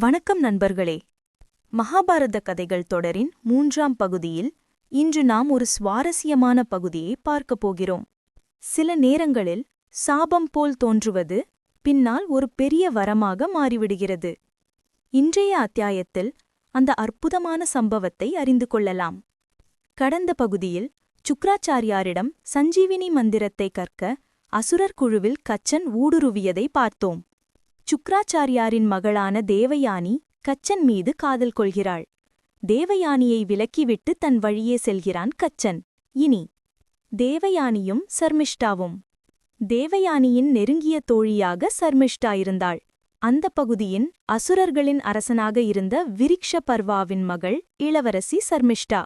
வணக்கம் நண்பர்களே. மகாபாரத கதைகள் தொடரின் மூன்றாம் பகுதியில் இன்று நாம் ஒரு சுவாரஸ்யமான பகுதியை பார்க்கப் போகிறோம். சில நேரங்களில் சாபம் போல் தோன்றுவது பின்னால் ஒரு பெரிய வரமாக மாறிவிடுகிறது. இன்றைய அத்தியாயத்தில் அந்த அற்புதமான சம்பவத்தை அறிந்து கொள்ளலாம். கடந்த பகுதியில் சுக்ராச்சாரியாரிடம் சஞ்சீவினி மந்திரத்தை கற்க அசுரர் குழுவில் கச்சன் ஊடுருவியதை பார்த்தோம். சுக்ராச்சாரியாரின் மகளான தேவயானி கச்சன் மீது காதல் கொள்கிறாள். தேவயானியை விலக்கிவிட்டு தன் வழியே செல்கிறான் கச்சன். இனி தேவயானியும் சர்மிஷ்டாவும். தேவயானியின் நெருங்கிய தோழியாக சர்மிஷ்டா இருந்தாள். அந்த பகுதியின் அசுரர்களின் அரசனாக இருந்த விரிக்ஷ பர்வாவின் மகள் இளவரசி சர்மிஷ்டா.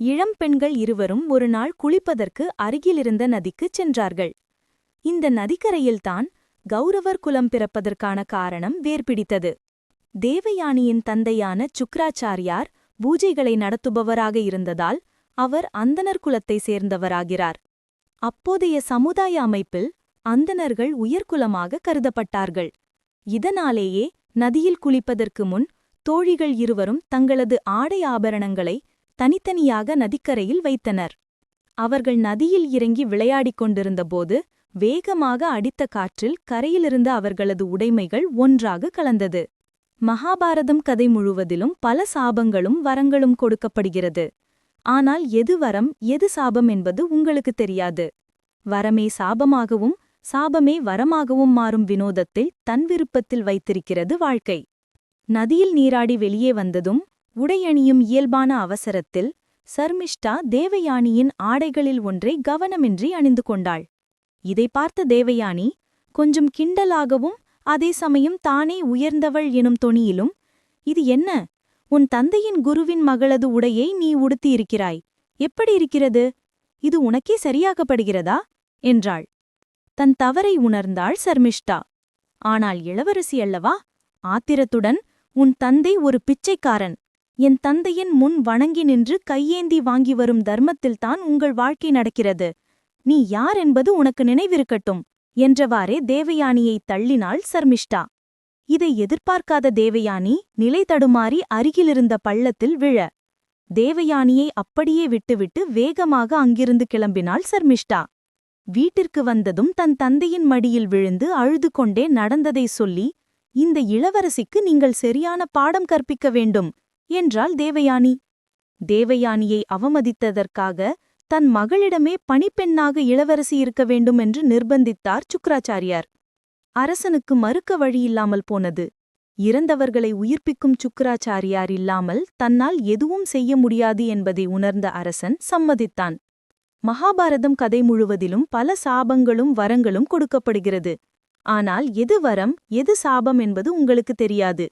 இளம் பெண்கள் இருவரும் ஒருநாள் குளிப்பதற்கு அருகிலிருந்த நதிக்குச் சென்றார்கள். இந்த நதிக்கரையில்தான் கௌரவர் குலம் பிறப்பதற்கான காரணம் வேர்பிடித்தது. தேவயானியின் தந்தையான சுக்ராச்சாரியார் பூஜைகளை நடத்துபவராக இருந்ததால் அவர் அந்தனர் குலத்தை சேர்ந்தவராகிறார். அப்போதைய சமுதாய அமைப்பில் அந்தணர்கள் உயர்குலமாக கருதப்பட்டார்கள். இதனாலேயே நதியில் குளிப்பதற்கு முன் தோழிகள் இருவரும் தங்களது ஆடை ஆபரணங்களை தனித்தனியாக நதிக்கரையில் வைத்தனர். அவர்கள் நதியில் இறங்கி விளையாடிக் கொண்டிருந்தபோது வேகமாக அடித்த காற்றில் கரையிலிருந்த அவர்களது உடைமைகள் ஒன்றாக கலந்தது. மகாபாரதம் கதை முழுவதிலும் பல சாபங்களும் வரங்களும் கொடுக்கப்படுகிறது. ஆனால் எது வரம் எது சாபம் என்பது உங்களுக்கு தெரியாது. வரமே சாபமாகவும் சாபமே வரமாகவும் மாறும் வினோதத்தில் தன் விருப்பத்தில் வைத்திருக்கிறது வாழ்க்கை. நதியில் நீராடி வெளியே வந்ததும் உடையணியும் இயல்பான அவசரத்தில் சர்மிஷ்டா தேவயானியின் ஆடைகளில் ஒன்றை கவனமின்றி அணிந்து கொண்டாள். இதை பார்த்த தேவயானி கொஞ்சம் கிண்டலாகவும் அதே சமயம் தானே உயர்ந்தவள் எனும் தொனியிலும் இது என்ன? உன் தந்தையின் குருவின் மகளது உடையை நீ உடுத்தியிருக்கிறாய். எப்படி இருக்கிறது? இது உனக்கே சரியாகப்படுகிறதா என்றாள். தன் தவறை உணர்ந்தாள் சர்மிஷ்டா. ஆனால் இளவரசி அல்லவா? ஆத்திரத்துடன் உன் தந்தை ஒரு பிச்சைக்காரன். என் தந்தையின் முன் வணங்கி நின்று கையேந்தி வாங்கி வரும் தர்மத்தில்தான் உங்கள் வாழ்க்கை நடக்கிறது. நீ யார் என்பது உனக்கு நினைவிருக்கட்டும் என்றவாறே தேவயானியை தள்ளினாள் சர்மிஷ்டா. இதை எதிர்பார்க்காத தேவயானி நிலை தடுமாறி அருகிலிருந்த பள்ளத்தில் விழ தேவயானியை அப்படியே விட்டுவிட்டு வேகமாக அங்கிருந்து கிளம்பினாள் சர்மிஷ்டா. வீட்டிற்கு வந்ததும் தன் தந்தையின் மடியில் விழுந்து அழுது கொண்டே நடந்ததை சொல்லி இந்த இளவரசிக்கு நீங்கள் சரியான பாடம் கற்பிக்க வேண்டும் என்றாள் தேவயானி. தேவயானியை அவமதித்ததற்காக தன் மகளிடமே பணிப்பெண்ணாக இளவரசி இருக்க வேண்டும் என்று நிர்பந்தித்தார் சுக்ராச்சாரியார் அரசனுக்கு மறுக்க வழியில்லாமல் போனது. இறந்தவர்களை உயிர்ப்பிக்கும் சுக்கராச்சாரியார் இல்லாமல் தன்னால் எதுவும் செய்ய முடியாது என்பதை உணர்ந்த அரசன் சம்மதித்தான். மகாபாரதம் கதை முழுவதிலும் பல சாபங்களும் வரங்களும் கொடுக்கப்படுகிறது. ஆனால் எது வரம் எது சாபம் என்பது உங்களுக்கு தெரியாது.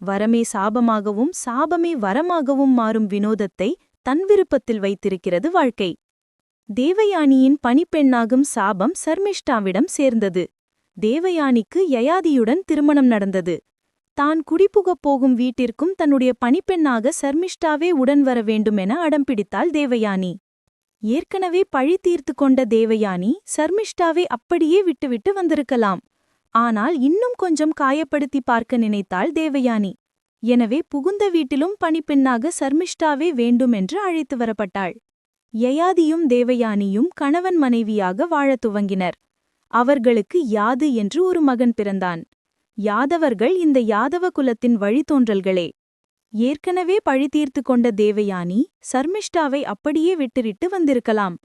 வரமே சாபமாகவும் சாபமே வரமாகவும் மாறும் வினோதத்தை தன் விருப்பத்தில் வைத்திருக்கிறது வாழ்க்கை. தேவயானியின் பணிப்பெண்ணாகும் சாபம் சர்மிஷ்டாவிடம் சேர்ந்தது. தேவயானிக்கு யயாதியுடன் திருமணம் நடந்தது. தான் குடிபுகப் போகும் வீட்டிற்கும் தன்னுடைய பணிப்பெண்ணாக சர்மிஷ்டாவே உடன் வர வேண்டுமென அடம்பிடித்தாள் தேவயானி. ஏற்கனவே பழி தீர்த்து கொண்ட தேவயானி சர்மிஷ்டாவை அப்படியே விட்டுவிட்டு வந்திருக்கலாம். ஆனால் இன்னும் கொஞ்சம் காயப்படுத்தி பார்க்க நினைத்தாள் தேவயானி. எனவே புகுந்த வீட்டிலும் பணிப்பெண்ணாக சர்மிஷ்டாவே வேண்டுமென்று அழைத்து வரப்பட்டாள். யயாதியும் தேவயானியும் கணவன் மனைவியாக வாழத் துவங்கினர். அவர்களுக்கு யாது என்று ஒரு மகன் பிறந்தான். யாதவர்கள் இந்த யாதவ குலத்தின் வழித்தோன்றல்களே. ஏற்கனவே பழிதீர்த்து கொண்ட தேவயானி சர்மிஷ்டாவை அப்படியே விட்டுவிட்டு வந்திருக்கலாம்.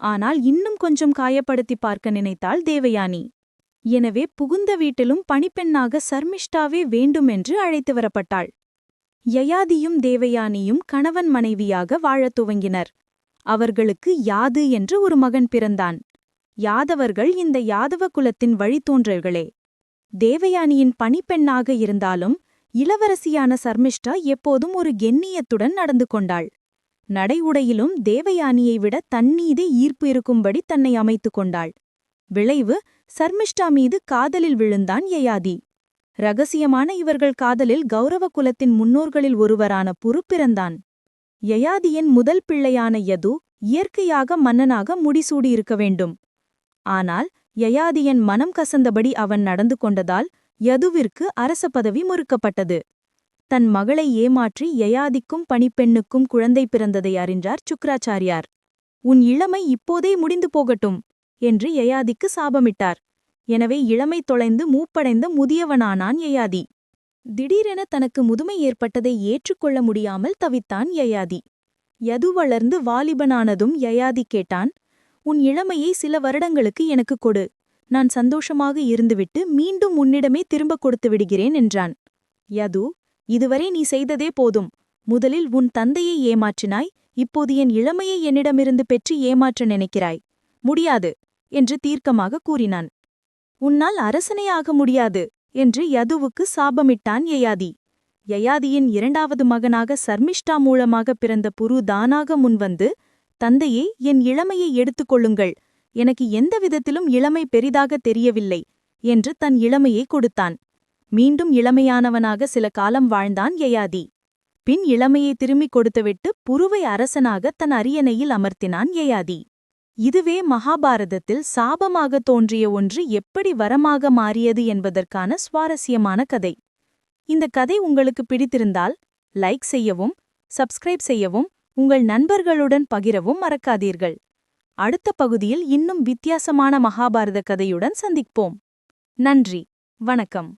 ஆனால் இன்னும் கொஞ்சம் காயப்படுத்தி பார்க்க நினைத்தாள் தேவயானி. எனவே புகுந்த வீட்டிலும் பணிப்பெண்ணாக சர்மிஷ்டாவே வேண்டுமென்று அழைத்து வரப்பட்டாள். யயாதியும் தேவயானியும் கணவன் மனைவியாக வாழத் துவங்கினர். அவர்களுக்கு யாது என்று ஒரு மகன் பிறந்தான். யாதவர்கள் இந்த யாதவ குலத்தின் வழித்தோன்றல்களே. தேவயானியின் பணிப்பெண்ணாக இருந்தாலும் இளவரசியான சர்மிஷ்டா எப்போதும் ஒரு கெண்ணியத்துடன் நடந்து கொண்டாள். நடை உடையிலும் தேவயானியை விட தன்னீதே ஈர்ப்பு இருக்கும்படி தன்னை அமைத்துக் கொண்டாள். விளைவு சர்மிஷ்டா மீது காதலில் விழுந்தான் யயாதி. ரகசியமான இவர்கள் காதலில் கௌரவ குலத்தின் முன்னோர்களில் ஒருவரான புரு பிறந்தான். யயாதியின் முதல் பிள்ளையான யது இயற்கையாக மன்னனாக முடிசூடியிருக்க வேண்டும். ஆனால் யயாதியன் மனம் கசந்தபடி அவன் நடந்து கொண்டதால் யதுவிற்கு அரச பதவி மறுக்கப்பட்டது. தன் மகளை ஏமாற்றி யயாதிக்கும் பணிப்பெண்ணுக்கும் குழந்தை பிறந்ததை அறிந்தார் சுக்ராச்சாரியார் உன் இளமை இப்போதே முடிந்து போகட்டும். என்று யயாதிக்கு சாபமிட்டார். எனவே இளமை தொலைந்து மூப்படைந்த முதியவனானான் யயாதி. திடீரென தனக்கு முதுமை ஏற்பட்டதை ஏற்றுக்கொள்ள முடியாமல் தவித்தான் யயாதி. யது வளர்ந்து வாலிபனானதும் யயாதி கேட்டான் உன் இளமையை சில வருடங்களுக்கு எனக்கு கொடு. நான் சந்தோஷமாக இருந்துவிட்டு மீண்டும் உன்னிடமே திரும்ப கொடுத்து விடுகிறேன் என்றான். யது இதுவரை நீ செய்ததே போதும். முதலில் உன் தந்தையை ஏமாற்றினாய் இப்போது என் இளமையை என்னிடமிருந்து பெற்று ஏமாற்ற நினைக்கிறாய். முடியாது. என்று தீர்க்கமாக கூறினான். உன்னால் அரசனே ஆக முடியாது என்று யதுவுக்கு சாபமிட்டான் யயாதி. யயாதியின் இரண்டாவது மகனாக சர்மிஷ்டா மூலமாக பிறந்த புரு தானாக முன்வந்து தந்தையே என் இளமையை எடுத்துக் கொள்ளுங்கள். எனக்கு எந்த விதத்திலும் இளமை பெரிதாக தெரியவில்லை என்று தன் இளமையை கொடுத்தான். மீண்டும் இளமையானவனாக சில காலம் வாழ்ந்தான் யயாதி. பின் இளமையை திரும்பிக் கொடுத்துவிட்டு புருவை அரசனாக தன் அரியணையில் அமர்த்தினான் யயாதி. இதுவே மகாபாரதத்தில் சாபமாக தோன்றிய ஒன்று எப்படி வரமாக மாறியது என்பதற்கான சுவாரஸ்யமான கதை. இந்த கதை உங்களுக்கு பிடித்திருந்தால் லைக் செய்யவும் சப்ஸ்கிரைப் செய்யவும் உங்கள் நண்பர்களுடன் பகிரவும் மறக்காதீர்கள். அடுத்த பகுதியில் இன்னும் வித்தியாசமான மகாபாரத கதையுடன் சந்திப்போம். நன்றி வணக்கம்.